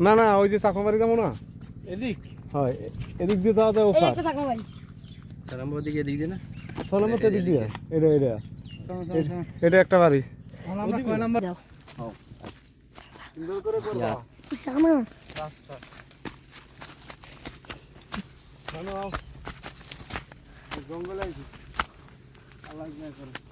না না ওই যে চাকমারি যাব না। এদিক? হয় এদিক দিয়ে যাওয়া যায় ওখানে দিকে এদিক দিয়ে না? চলো মতো এদিক দিয়ে। এটা এটা। এটা- এটা একটা বাড়ি। কয় নাম্বার? দাও সুন্দর করে করবা রাস্তা। জঙ্গলে আইছি। আল্লাহ করে।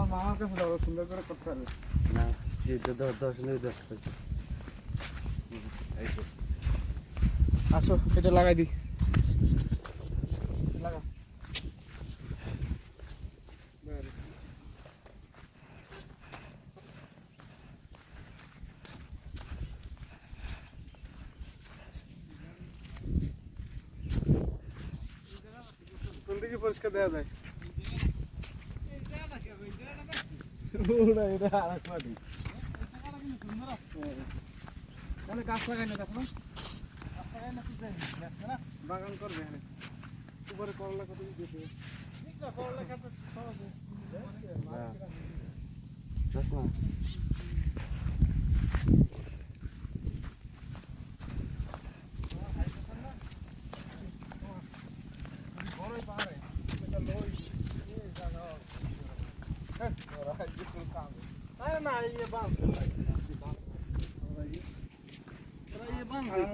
তোমার মামার কাছে যাব সুন্দর করে করতে পারবে না এই তো দশ দশ মিনিট দশ আসো এটা লাগাই দি লাগা কোন দিকে পরিষ্কার দেওয়া যায় ওটা এটা আর এক মাটি তাহলে গাছ লাগাই না দেখো বাগান করবে উপরে করলা কত দিয়েছে? করলা কত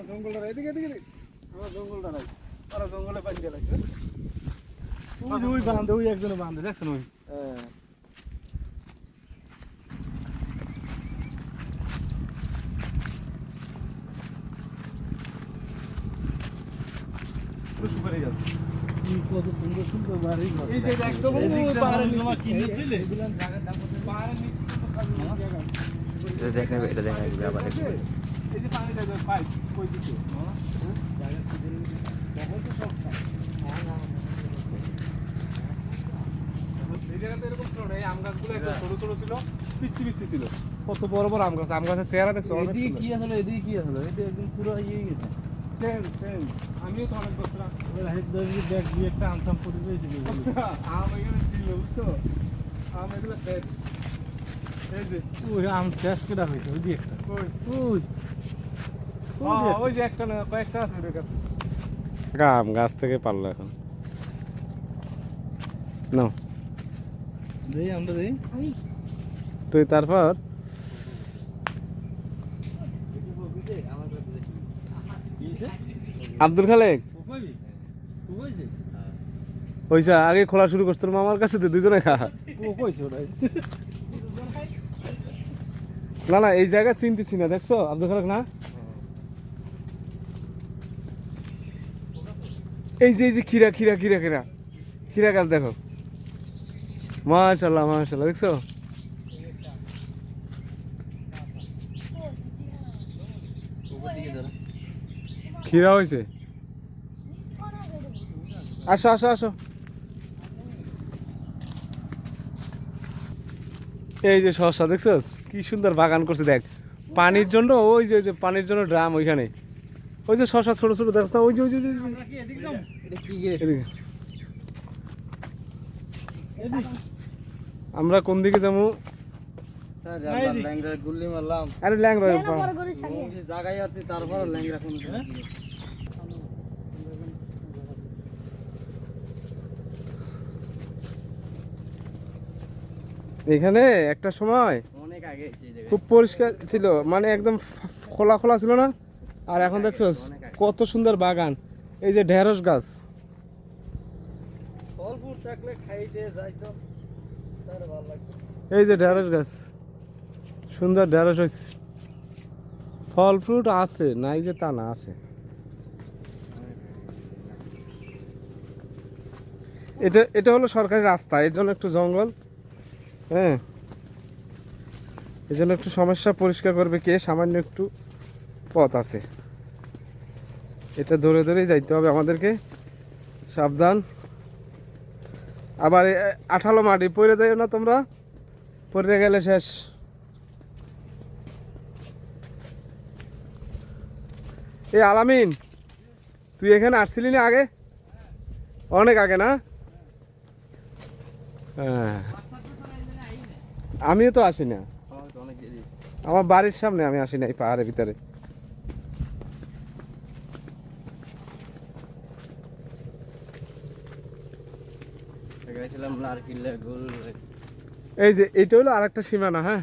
জঙ্গলটা এদিকে এদিকে এদিকে। আমার জঙ্গলটা নাই ওরা জঙ্গলে পানি দিয়ে ওই ওই বাঁধে ওই একজনে বাঁধে দেখছেন ওই কত সুন্দর সুন্দর বাড়ি এই যে একদম ওই নিচে। কিনে দিলে পাহাড়ের নিচে এটা দেখাবে এটা দেখাবে আবার এই যে- এই যে পানি যায় পাইপ ওই দিকে এই জায়গাতে এরকম ছিল না, এই আম গাছগুলো একদম ছোট ছোট ছিল, পিচ্ছি পিচ্ছি ছিল। কত বড় বড় আম গাছ আম চেহারা দেখছ এদিকে কি আসলে এদিকে কি আসলে এটা একদম পুরো ইয়ে গেছে. আমিও তো অনেক বছর ব্যাগ দিয়ে একটা আমসাম পড়ে রয়েছে আম এখানে ছিল বুঝছ আম এগুলো ওই আম শেষ করে হয়েছে ওই একটা। ওই। ওই যে একটা। না কয়েকটা আছে ওদের কাছে। আম গাছ থেকে পারল এখন। নাও। দেই আমরা দেই। তুই তারপর? আব্দুল খালেক? ওইসা আগে খোলা শুরু করছ তোর মামার কাছে তো দুজনে খা। ও কইছে ওটাই। না না, এই জায়গা চিনতেছি না, দেখছ? আব্দুল খালেক, না? এই যে এই যে খিরা খিরা খিরা খিরা খিরা গাছ দেখো। মাশাল্লাহ মাশাল্লাহ, দেখছ? খিরা হয়েছে? আসো আসো আসো। এই যে শসা দেখছস? কি সুন্দর বাগান করছে দেখ। পানির জন্য ওই যে ওই যে পানির জন্য ড্রাম ওইখানে। ওই যে শসা ছোট ছোট দেখছ? না ওই যে ওই যে। আমরা কোন দিকে যাব? আরে ল্যাংরা জায়গায় আছে তারপর ল্যাংড়া কোন এখানে একটা সময় খুব পরিষ্কার ছিল মানে একদম খোলা খোলা ছিল না? আর এখন দেখছ কত সুন্দর বাগান। এই যে ঢেঁড়স গাছ। এই যে ঢেঁড়স গাছ। সুন্দর ঢেঁড়স হয়েছে ফল ফ্রুট আছে নাই যে তা না আছে। এটা এটা হলো সরকারি রাস্তা এর জন্য একটু জঙ্গল। হ্যাঁ। এই জন্য একটু সমস্যা পরিষ্কার করবে কে, সামান্য একটু পথ আছে। এটা ধরে ধরেই যাইতে হবে আমাদেরকে। সাবধান। আবার আঠালো মাটি পড়ে যাইও না তোমরা। পড়ে গেলে শেষ। এই আলামিন, তুই এখানে আসছিলি না আগে? অনেক আগে না? হ্যাঁ। আমিও তো আসি না। আমার বাড়ির সামনে আমি আসি না এই পাহাড়ের ভিতরে। এই যে এটা হলো আরেকটা সীমানা হ্যাঁ?